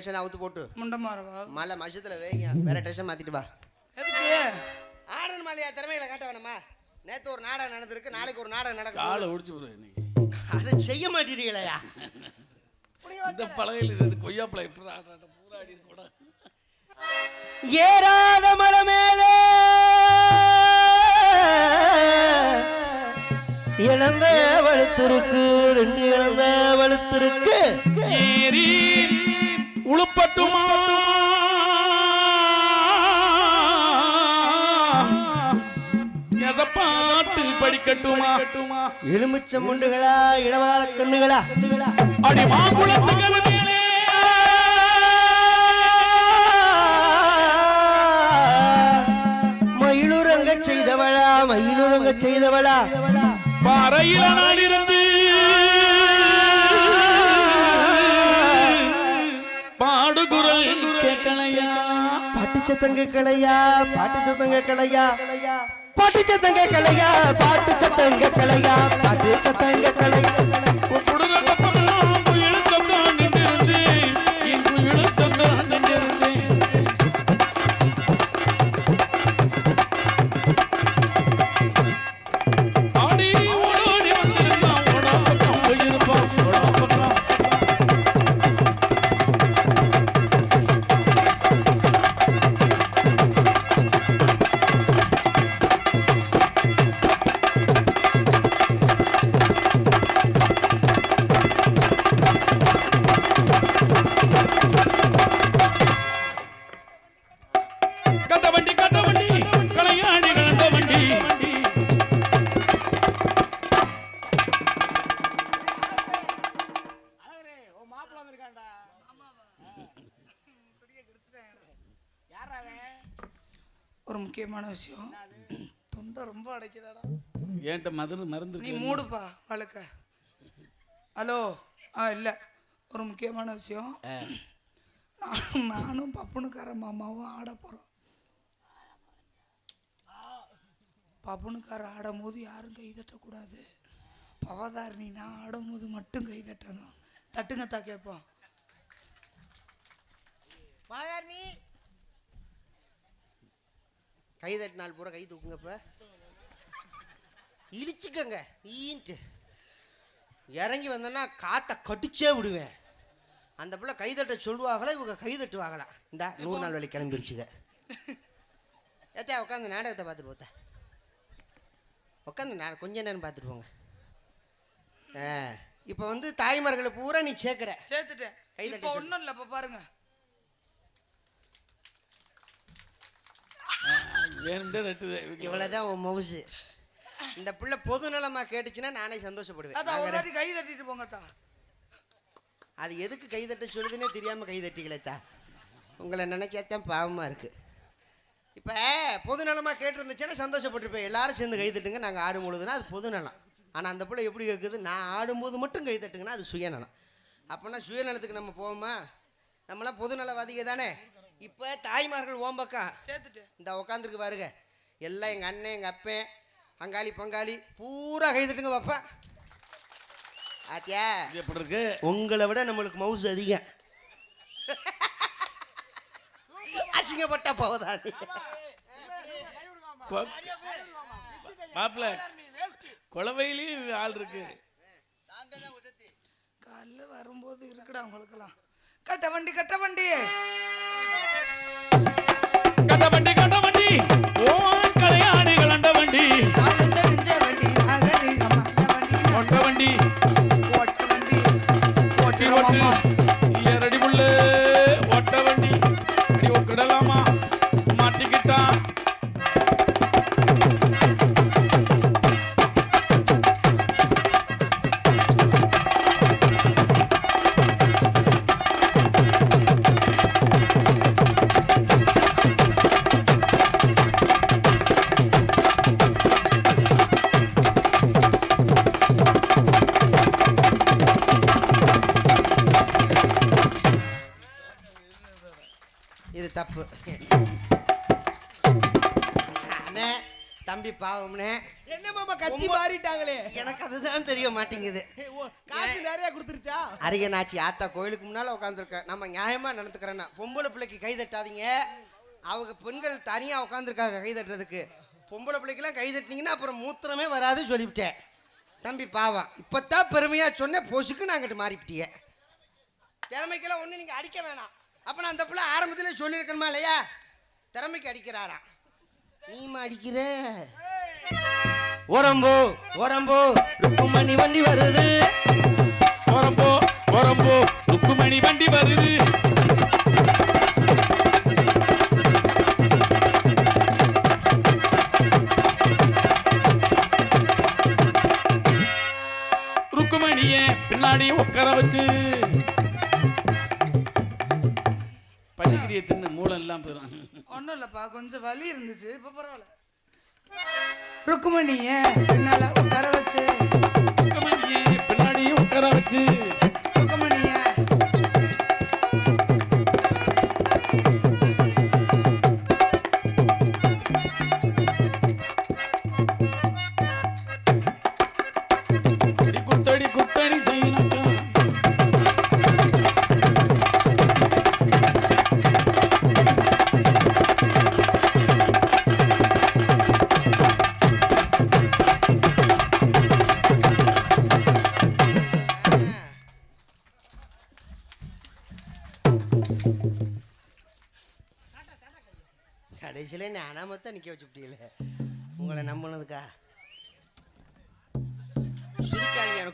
Tension அவுத்து போட்டு. முண்டை மாறவா மழை மசத்துல வைங்க வேற டென்ஷன் மாத்திட்டு வா. ஆடணும் மாலையா திறமையில காட்ட வேணாமா? நேத்து ஒரு நாடகம் நடந்திருக்கு நாளைக்கு ஒரு நாடகம் நடக்கும் காலை ஒடிச்சு அதை செய்ய மாட்டீங்களா இந்த பலகையில் இது கொய்யாப்பழம் எப்படி ஆடுறாட்ட பூரா அடி கூட ஏறாத மலை மேலே. இழந்த வழுத்திருக்கு ரெண்டு இழந்த வழுத்திருக்கு ஏறி உளுப்பட்டுமா எசப்பாட்டு படிக்கட்டுமா? எலுமிச்சம் முண்டுகளா இளவால கண்ணுகளா? அடி மாங்குளத்துக்கு மேலே மயிலுறங்க செய்தவளா மயிலுறங்க செய்தவளா? பாறையில நான் இருந்து சத்தங்க கலையா பாட்டு சத்தங்க கலையா பாட்டு சத்தங்க கலையா பாட்டு சத்தங்க கலையா பாட்டு சத்தங்க கலையா மருந்து மருந்து நீ மூடுப்பா வழக்க. ஹலோ? ஆ இல்லை. ஒரு முக்கியமான விஷயம். நானும் நானும் பப்புனுக்கார மாமாவும் ஆட போகிறோம் பப்புனுக்கார ஆடும்போது யாரும் கை தட்டக்கூடாது. பவதாரணி நான் ஆடும்போது மட்டும் கை தட்டணும். தட்டுங்கத்தா கேட்போம் கை தட்டினால் பூரா கை தூக்குங்க இப்ப. இழிச்சுக்கங்க ஈன்ட்டு. இறங்கி வந்தேன்னா காத்த கடிச்சே விடுவேன். அந்த பிள்ளை கை தட்ட சொல்லுவாங்களா இவங்க கை தட்டுவாங்களா இந்தா நூறு நாள் வேலை கிளம்பிருச்சுங்க ஏத்தா உட்காந்து நாடகத்தை பார்த்துட்டு போத்த. உட்காந்து நான் கொஞ்ச நேரம் பார்த்துட்டு போங்க. ஆ இப்போ வந்து தாய்மார்களை பூரா நீ சேர்க்குற. சேர்த்துட்டேன். கை தட்டி இப்போ சொல்லு. ஒன்றும் இல்லை இப்போ பாருங்க. வேணும்டே தட்டுது இவ்வளோதான் உன் மவுசு. இந்த பிள்ளை பொது நலமா கேட்டுச்சுன்னா நானே சந்தோஷப்படுவேன். அதான் ஒரு வாட்டி கை தட்டிட்டு போங்கத்தா அது எதுக்கு கை தட்ட சொல்லுதுன்னே தெரியாம கை தட்டிக்கலத்தா உங்களை நினைச்சாத்தான் பாவமா இருக்கு. இப்போ பொது நலமா கேட்டிருந்துச்சுன்னா சந்தோஷப்பட்டிருப்பேன். எல்லாரும் சேர்ந்து கை தட்டுங்க நாங்கள் ஆடும் பொழுதுனா அது பொது நலம். ஆனால் அந்த பிள்ளை எப்படி கேட்குது நான் ஆடும்போது மட்டும் கை தட்டுங்கன்னா அது சுயநலம். அப்போனா சுயநலத்துக்கு நம்ம போவோமா? நம்மளாம் பொது நலவாதிக தானே. இப்போ தாய்மார்கள் ஓம்பக்கம். சேர்த்துட்டேன் இந்த உட்காந்துருக்கு பாருங்க. எல்லாம் எங்கள் அண்ணன் எங்கள் அப்பன் அங்காளி பங்காளி. பூரா கை தட்டுங்க பாப்பா. ஆத்தியா எப்படி இருக்கு? உங்களை விட நம்மளுக்கு மவுசு அதிகம். அசிங்கப்பட்ட போவதானே மாப்பிள்ள குளவையிலையும் ஆள் இருக்கு. காலைல வரும்போது இருக்குடா உங்களுக்கெல்லாம். கட்ட வண்டி கட்ட வண்டி. கட்ட வண்டி கட்ட வண்டி. பாவம்னே. என்ன மாமா கட்சி மாறிட்டாங்களே? எனக்கு அதுதான் தெரிய மாட்டேங்குது. காசு நிறைய கொடுத்துருச்சா? அரியனாச்சி ஆத்தா கோயிலுக்கு முன்னால உட்காந்துருக்க நம்ம நியாயமா நடந்துக்கிறேன்னா பொம்பளை பிள்ளைக்கு கை தட்டாதீங்க. அவங்க பெண்கள் தனியா உட்காந்துருக்காங்க கை தட்டுறதுக்கு. பொம்பளை பிள்ளைக்கெல்லாம் கை தட்டினீங்கன்னா அப்புறம் மூத்திரமே வராது சொல்லிவிட்டேன். தம்பி பாவம். இப்பத்தான் பெருமையா சொன்னேன் பொசுக்கு நாங்கிட்டு மாறிவிட்டிய திறமைக்கெல்லாம் ஒண்ணு நீங்க அடிக்க வேணாம். அப்ப நான் அந்த பிள்ளை ஆரம்பத்திலே சொல்லியிருக்கணுமா இல்லையா? திறமைக்கு அடிக்கிறாராம். நீமா அடிக்கிற உரம்போ உரம்போ ருக்குமணி வண்டி வருது. போறப்போ போறப்போ ருக்குமணி வண்டி வருது. ருக்குமணிய பின்னாடி உட்கார வச்சு. பள்ளிக்கிறிய தின்னு மூலம் எல்லாம் போயிடும் ஒன்றும் இல்லைப்பா கொஞ்சம் வலி இருந்துச்சு இப்போ பரவாயில்ல. ருக்குமணிய பின்னால உட்கார வச்சு. ருக்குமணிய பின்னாடி உட்கார வச்சு.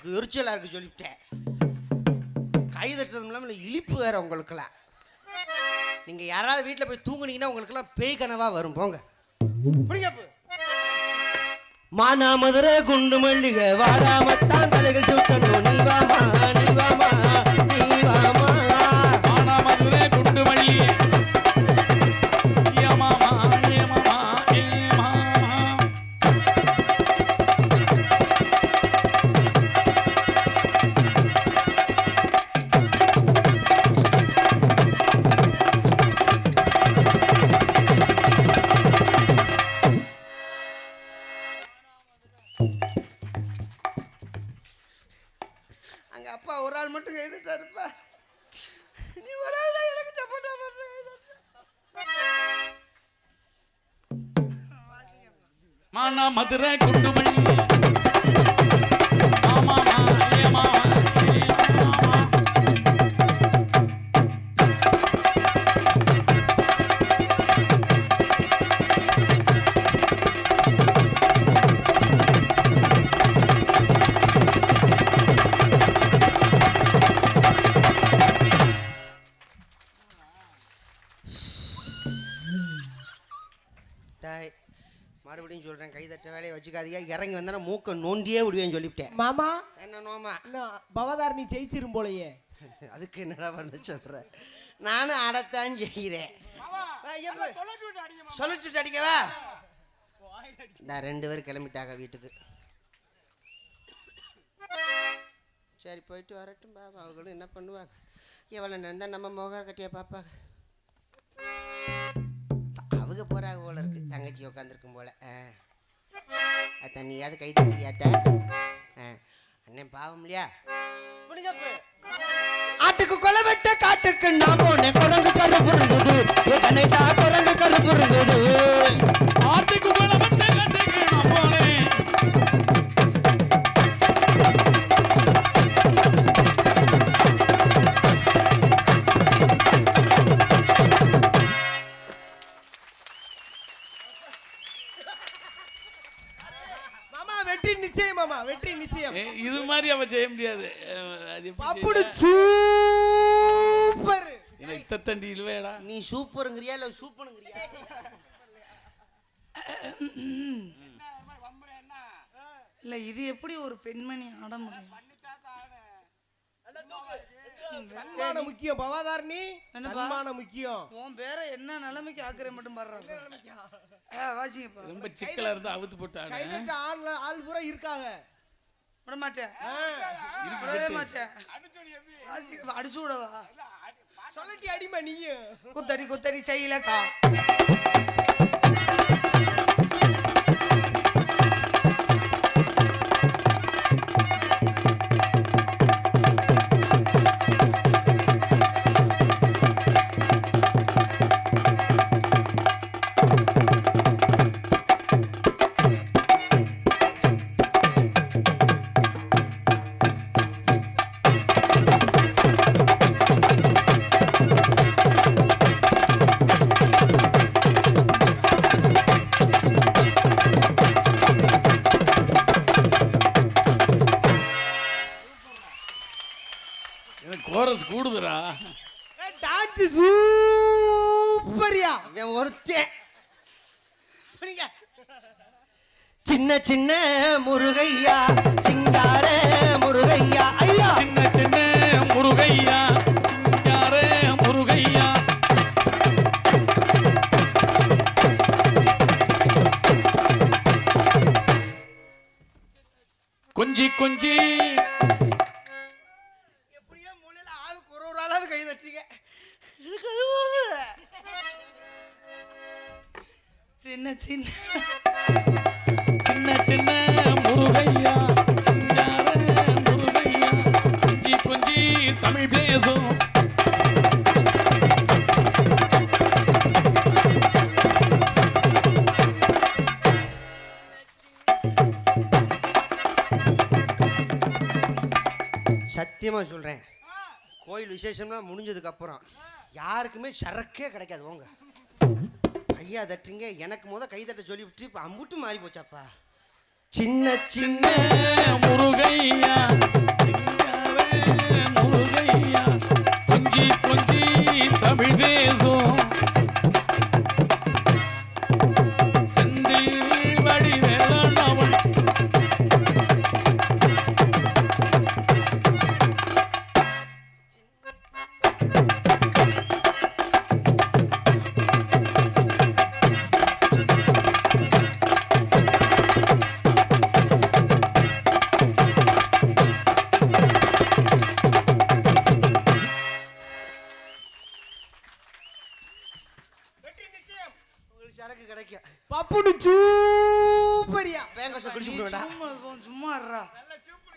எனக்கு எரிச்சலாக இருக்கு சொல்லிவிட்டேன். கை தட்டுறது இல்லாமல் இழிப்பு வேறு உங்களுக்கெல்லாம். நீங்கள் யாராவது வீட்டில் போய் தூங்குனீங்கன்னா உங்களுக்கெல்லாம் பேய் கனவாக வரும். போங்க. பிடிங்க மானாமதுரை குண்டு மல்லிகை வாடாமத்தான் தலைகள் சுத்தணும் நீ வாமா. மானா மதுரை குண்டு மாமா? என்ன நோமா நான் பவதாரணி ஜெயிச்சிரும் போலயே. அதுக்கு என்னடா பண்ண சொல்ற? நானும் அடத்தான் செய்கிறேன் சொல்லிட்டு அடிக்கவா? நான் ரெண்டு பேரும் கிளம்பிட்டாங்க வீட்டுக்கு. சரி போயிட்டு வரட்டும் பாப்பா அவங்களும் என்ன பண்ணுவாங்க? எவ்வளோ நடந்தா நம்ம முக கட்டியா பாப்பாங்க அவங்க போறாங்க போல இருக்கு. தங்கச்சி உட்காந்துருக்கும் போல. ஆ. அத்தா நீயாவது கை தட்டியாத்த. அண்ணன் பாவம் இல்லையா. ஆட்டுக்கு கொலை வெட்ட காட்டுக்கு நான் போனேன் குரங்கு கரு புரிஞ்சுது கணேசா குரங்கு கரு புரிஞ்சுது ஆட்டுக்கு கொலை செய்ய முடியாது. அது அப்படி? சூப்பர். இத்தத்தண்டி இல்லையடா. நீ சூப்பருங்கிறியா இல்ல சூப்பனுங்கிறியா? இல்லை இது எப்படி ஒரு பெண்மணி ஆட முடியும் தன்மான முக்கியம். பவாதாரணி? தன்மான முக்கியம். உன் பேரை என்ன நிலைமைக்கு ஆக்குற மட்டும் பாடுறாங்க வாசிங்கப்பா ரொம்ப சிக்கலா இருந்தா அவுத்து போட்டு ஆடு. கைதட்ட ஆள் ஆள் பூரா இருக்காங்க. விட மாட்டேன் விடவே மாட்டேன் அடிச்சு விடவா? சொல்லட்டி அடிமா நீயும். குத்தடி குத்தடி செய்யலக்கா. டான்ஸ் சூப்பரியா. ஒருத்தன்? சின்ன சின்ன முருகையா சிங்கார முருகையா ஐயா. சின்ன சின்ன முருகையா சிங்கார முருகையா. கொஞ்சி கொஞ்சி சின்ன சின்ன. சின்ன சின்ன முருகையா சிங்கார முருகையா கொஞ்சி கொஞ்சி தமிழ் பேசும். சத்தியமா சொல்றேன். கோயில் விசேஷம்லாம் முடிஞ்சதுக்கு அப்புறம் யாருக்குமே சரக்கே கிடைக்காது போங்க. கையா தட்டுறீங்க எனக்கு முத கை தட்ட சொல்லி விட்டு இப்போ அம்புட்டு மாறி போச்சாப்பா. சின்ன சின்ன முருகையா. முருகையா. கொஞ்சி கொஞ்சி தமிழ் பேசும்.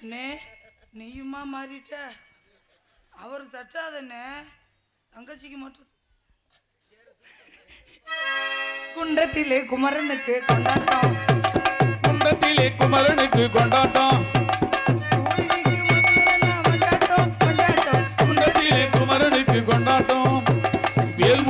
அண்ணே நீயுமா மாறிட்ட? அவருக்கு தட்டாதண்ணே. தங்கச்சிக்கு மட்டும் குன்றத்திலே குமரனுக்கு கொண்டாட்டம். குண்டத்திலே குமரனுக்கு கொண்டாட்டம். குண்டத்திலே குமரனுக்கு கொண்டாட்டம். வேல்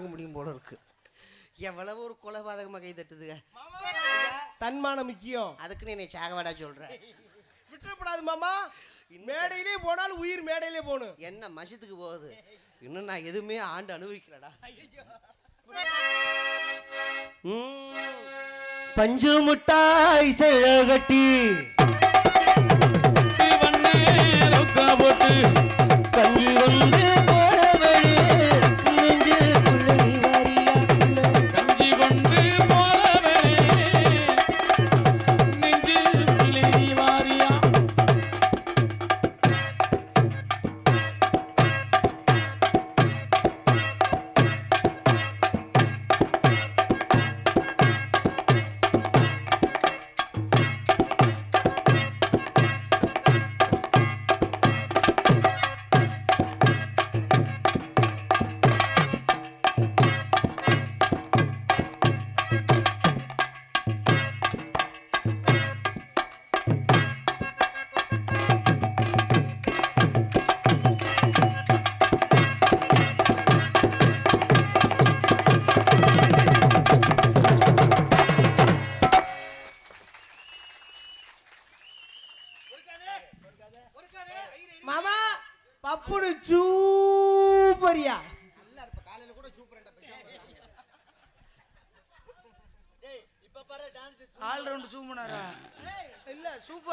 வாங்க முடியும் போல இருக்கு. எவ்வளவு ஒரு கொலபாதகமாக கை தட்டுதுங்க. தன்மானம் முக்கியம். அதுக்கு நீ என்னை சாகவாடா சொல்கிறேன் விட்டுறப்படாது மாமா. மேடையிலே போனாலும் உயிர் மேடையிலே போகணும். என்ன மசித்துக்கு போகுது? இன்னும் நான் எதுவுமே ஆண்டு அனுபவிக்கலடா. பஞ்சு முட்டாய் போட்டு கஞ்சி வந்து போனவழி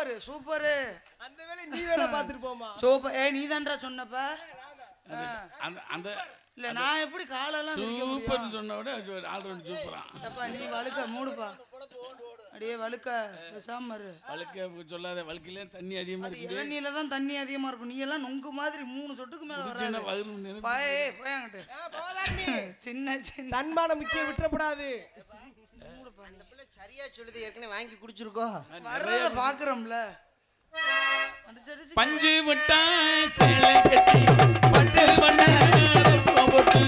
சூப்பர் சூப்பர். அந்த வேலை நீ வேலை பார்த்துட்டு போமா சூப்பர். ஏய் நீ தான்டா சொன்னப்ப அந்த அந்த இல்ல நான் எப்படி காலெல்லாம் சூப்பர்னு சொன்ன விட ஆல்ரவுண்ட் சூப்பரா. அப்பா நீ வழுக்க மூடுப்பா. அடியே வழுக்க பேசாம இரு. வழுக்க சொல்லாத வழுக்கையில தண்ணி அதிகமா இருக்குது. இளநீல தான் தண்ணி அதிகமா இருக்கும். நீ எல்லாம் நொங்கு மாதிரி மூணு சொட்டுக்கு மேல வராது. பாயே சின்ன சின்ன. தன்மான முக்கியம் விட்டுறப்படாது. அந்த பிள்ளை சரியா சொல்லுது ஏற்கனவே வாங்கி குடிச்சிருக்கோ. வர்றத பாக்குறோம்ல. பஞ்சு மிட்டாய் சேலை கட்டி பட்டு பண்ண ரத்தம் போட்டு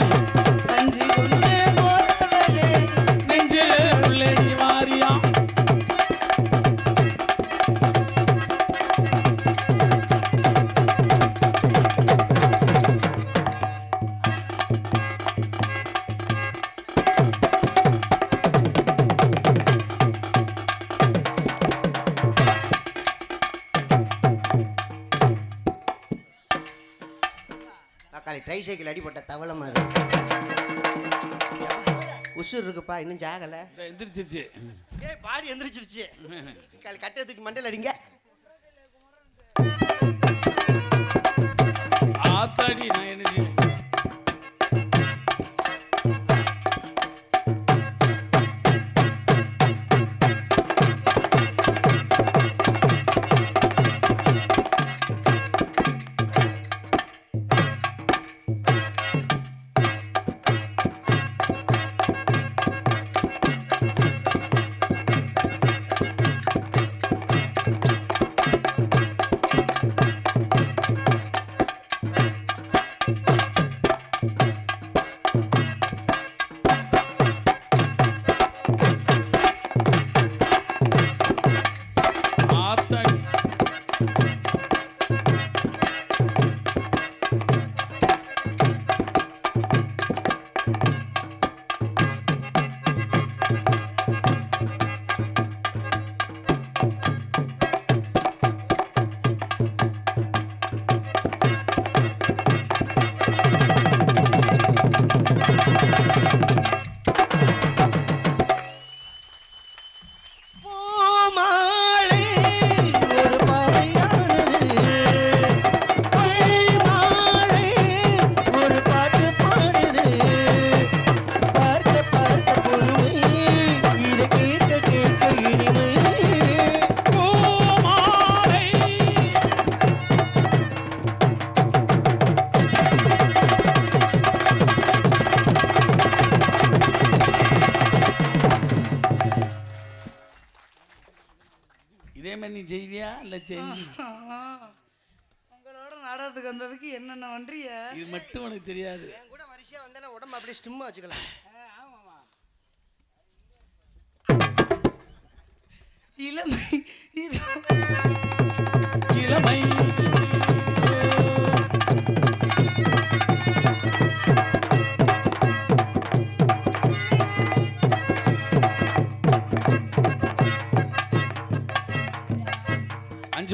சைக்கிள் அடிபட்ட தவளை மாதிரி உசுர் இருக்குப்பா இன்னும் ஜாகலை. எந்திரிச்சிருச்சு. ஏய் பாடி எந்திரிச்சிருச்சு. கால் கட்டை தூக்கி மண்டையில் அடிங்க. ஆத்தாடி நான் என்ன மாதிரி நீ செய்வியா இல்ல செஞ்சு உங்களோட நாடகத்துக்கு வந்ததுக்கு என்னென்ன பண்றிய இது மட்டும் உனக்கு தெரியாது. என் கூட வரிசையா வந்தேன்னா உடம்பு அப்படியே ஸ்டிம்மா வச்சுக்கலாம். இளமை இளமை.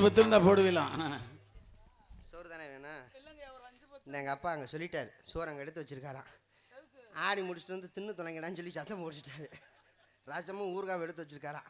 பத்து இருந்தா போடுவீலாம். சோறு தானே வேணும்? இந்த எங்கள் அப்பா அங்கே சொல்லிட்டாரு. சோறு அங்கே எடுத்து வச்சிருக்காராம். ஆடி முடிச்சுட்டு வந்து தின்னு தொலைங்கடான்னு சொல்லி சத்தம் முடிச்சிட்டாரு ராசமும் ஊறுகாவை எடுத்து வச்சிருக்காராம்.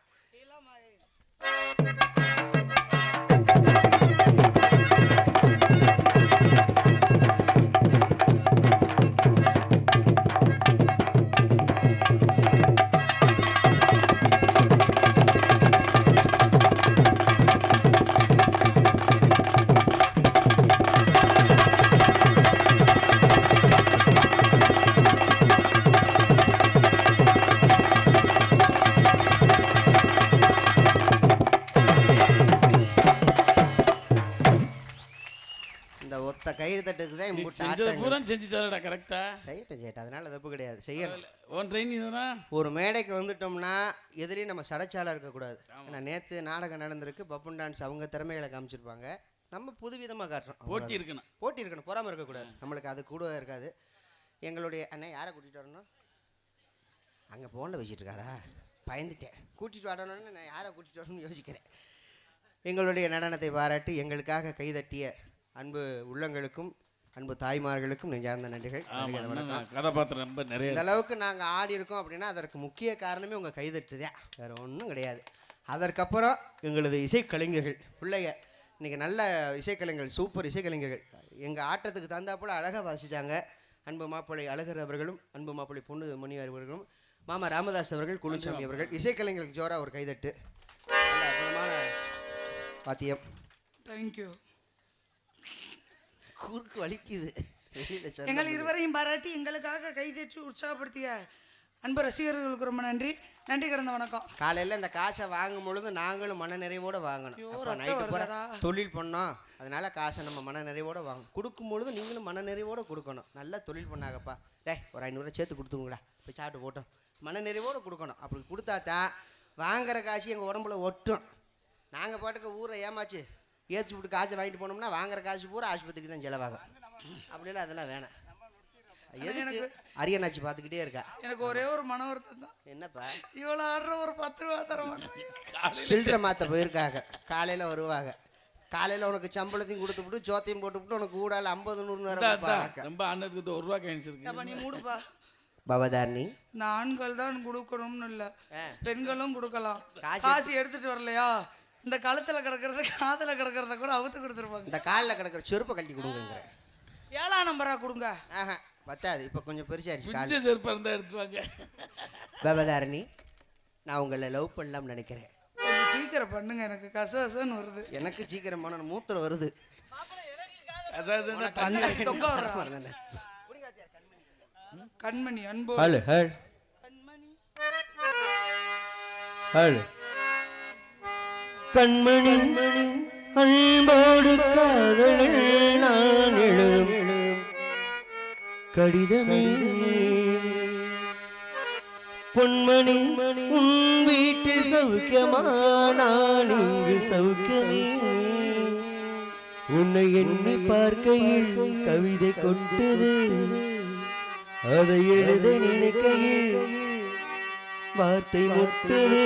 செஞ்சுட்டாடா கரெக்டா செய்யட்டும் செய்யட்டும் அதனால தப்பு கிடையாது. செய்யணும். உன் ட்ரைனிங் தானா ஒரு மேடைக்கு வந்துட்டோம்னா எதிரையும் நம்ம சடைச்சாலாக இருக்கக்கூடாது. ஏன்னா நேற்று நாடகம் நடந்திருக்கு பப்புன் டான்ஸ் அவங்க திறமைகளை காமிச்சிருப்பாங்க. நம்ம புதுவிதமாக காட்டுறோம். போட்டி. இருக்கணும். போட்டி இருக்கணும். பொறாமல் இருக்கக்கூடாது. நம்மளுக்கு அது கூட இருக்காது. எங்களுடைய அண்ணன் யாரை கூட்டிகிட்டு வரணும்? அங்கே ஃபோனில் வச்சுட்டு இருக்காரா? பயந்துட்டேன். கூட்டிகிட்டு வரணும்னு நான் யாரை கூட்டிகிட்டு வரணும்னு யோசிக்கிறேன். எங்களுடைய நடனத்தை பாராட்டி எங்களுக்காக கைதட்டிய அன்பு உள்ளங்களுக்கும் அன்பு தாய்மார்களுக்கும் நெஞ்சார்ந்த நன்றிகள். வணக்கம். கதாபாத்திரம் ரொம்ப நிறைய இந்த அளவுக்கு நாங்கள் ஆடி இருக்கோம் அப்படின்னா அதற்கு முக்கிய காரணமே உங்கள் கைதட்டு தான் வேறு ஒன்றும் கிடையாது. அதற்கப்புறம் எங்களது இசைக்கலைஞர்கள் பிள்ளைங்க. இன்றைக்கி நல்ல இசைக்கலைஞர்கள் சூப்பர் இசைக்கலைஞர்கள். எங்கள் ஆட்டத்துக்கு தந்தாப்புல அழகாக வாசித்தாங்க அன்பு மாப்பிள்ளை அழகர் அவர்களும் அன்பு மாப்பிள்ளை பொண்ணு மணி அவர்களும் மாமா ராமதாஸ் அவர்கள் குளிச்சாமி அவர்கள். இசைக்கலைஞர்களுக்கு ஜோரா ஒரு கைதட்டு. நல்ல அற்புதமான வாத்தியம். தேங்க்யூ குறுக்கு வலிக்குது. எங்கள். இருவரையும் பாராட்டி எங்களுக்காக கைதட்டி உற்சாகப்படுத்திய அன்பு ரசிகர்களுக்கு ரொம்ப நன்றி. நன்றி கடந்த வணக்கம். காலையில் இந்த காசை வாங்கும் பொழுது நாங்களும் மன நிறைவோட வாங்கணும் நைட்டு. தொழில் பண்ணோம். அதனால காசை நம்ம மன நிறைவோட வாங்கணும். கொடுக்கும் பொழுது நீங்களும் மன நிறைவோட கொடுக்கணும். நல்லா தொழில் பண்ணாங்கப்பா. டேய் ஒரு ஐநூறுரூவா சேர்த்து கொடுத்துருங்கடா. போய் சாப்பிட்டு போட்டோம். மன நிறைவோட கொடுக்கணும். அப்படி கொடுத்தா தான் வாங்குற காசு எங்கள் உடம்புல ஒட்டும். நாங்கள் பாட்டுக்கு ஊரை ஏமாச்சு. ஏற்றி விட்டு காசை வாங்கிட்டு போனோம்னா வாங்குற காசு பூரா ஆஸ்பத்திரிக்கு தான் செலவாகும். அப்படிலாம் அதெல்லாம் வேணாம். எதுக்கு அரியனாச்சி பார்த்துக்கிட்டே இருக்கா? எனக்கு ஒரே ஒரு மன வருத்தம் தான். என்னப்பா? இவ்வளோ ஆடுற ஒரு பத்து ரூபா தர மாட்டேன். சில்லறை மாற்ற போயிருக்காங்க காலையில் வருவாங்க காலையில் உனக்கு சம்பளத்தையும் கொடுத்துவிட்டு சோத்தையும் போட்டுவிட்டு உனக்கு கூடால ஐம்பது நூறு நேரம் ரொம்ப அண்ணத்துக்கு ஒரு ரூபா கைன்ஸ் இருக்கு. அப்ப நீ மூடுப்பா. பவதாரணி. இந்த ஆண்கள் தான் கொடுக்கணும்னு இல்லை. பெண்களும் கொடுக்கலாம். காசு காசு எடுத்துட்டு வரலையா? இந்த கழுத்துல கிடக்கிறத காதுல கிடக்கிறத கூட அவுத்து கொடுத்துருப்பாங்க. இந்த காலில் கிடக்கிற செருப்பை கழட்டி கொடுங்கிறேன் ஏழாம் நம்பரா கொடுங்க. ஆஹா பத்தாது இப்போ கொஞ்சம் பெருசாயிருச்சு கால். பிஞ்ச செருப்பா இருந்தா எடுத்துவாங்க. பவதாரணி நான் உங்களை லவ் பண்ணலாம்னு நினைக்கிறேன். கொஞ்சம் சீக்கிரம் பண்ணுங்க எனக்கு கசகசன்னு வருது. எனக்கு சீக்கிரமான மூத்திரம் வருது. தொங்க வர்றா. மறந்தேனே. கண்மணி அன்போ. ஹலோ ஹல். கண்மணி. ஹலோ. கண்மணி அன்போடு காதல் நான் எழுதும் கடிதமே. பொன்மணி உன் வீட்டில் சௌக்கியமா? நான் இங்கு சௌக்கியமே. உன்னை எண்ணி பார்க்கையில் கவிதை கொட்டது. அதை எழுத நினைக்கையில் வார்த்தை முட்டுது.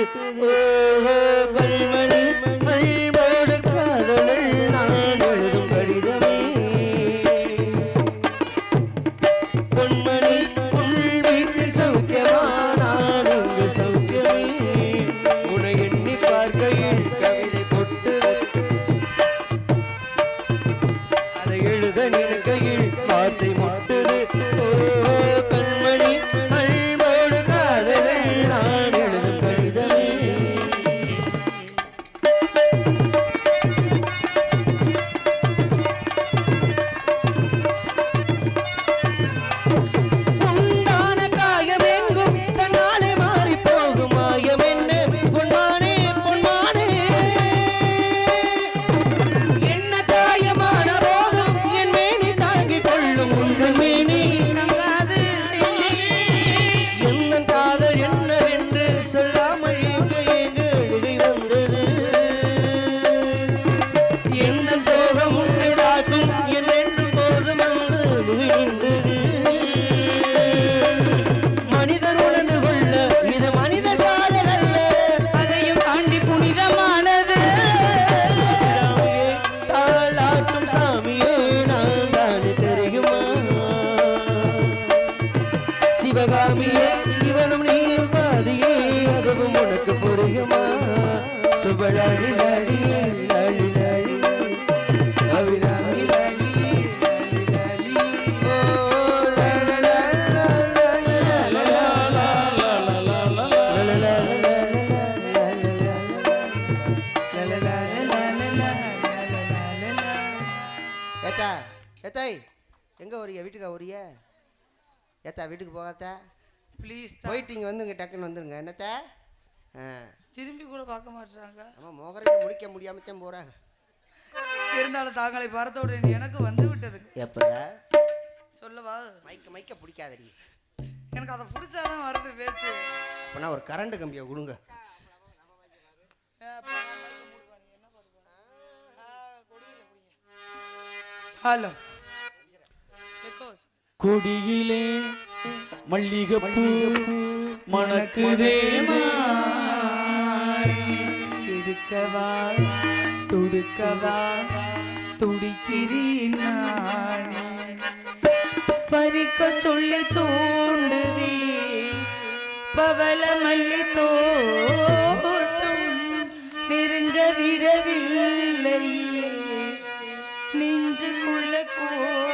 ஓஹோ கல்மணி மல்போடு காதலில் நான் எழுதும் கடிதமே. பொன்மணி உன் வீட்டில் சௌக்கியமா? நான் இங்கு சௌக்கியமே. உன்னை எண்ணி பார்க்கையில் கவிதை கொட்டுது. அதை எழுத நினை டக்குன்னு வந்துருங்க. என்னத்த? ஆ. திரும்பி கூட பார்க்க மாட்டாங்க நம்ம மோகரையை முடிக்க முடியாம தான் போகிறாங்க இருந்தாலும் தாங்களை பார்த்தவுடன் எனக்கு வந்து விட்டதுங்க எப்படா சொல்லவா? மைக்க மைக்க பிடிக்காதடி. எனக்கு அதை பிடிச்சாதான் வருது பேச்சு. அப்போனா ஒரு கரண்ட் கம்பியை கொடுங்க. ஹலோ. கொடியிலே மல்லிகைப்பூ மணக்குதே எடுக்கவா துடுக்கவா துடிக்கிறேன் நானே. சிரிக்க சொல்லி தூண்டுதே பவள மல்லி தோட்டம் நெருங்க விடவில்லையே. நெஞ்சுக்குள்ள கோசம்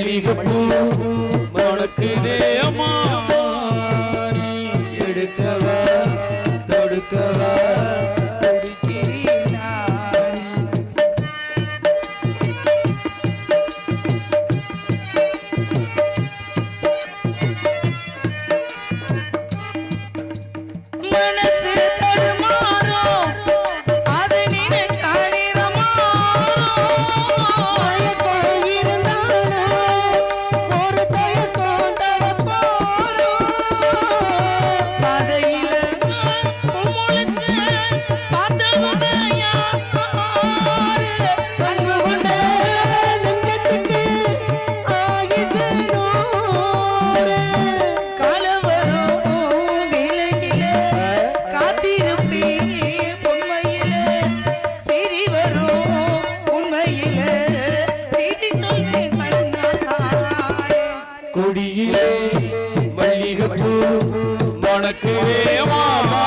மல்லிகைப்பூ. மணக்குதே அம்மா. கொடியிலே மல்லிகைப்பூ மணக்குதே அம்மா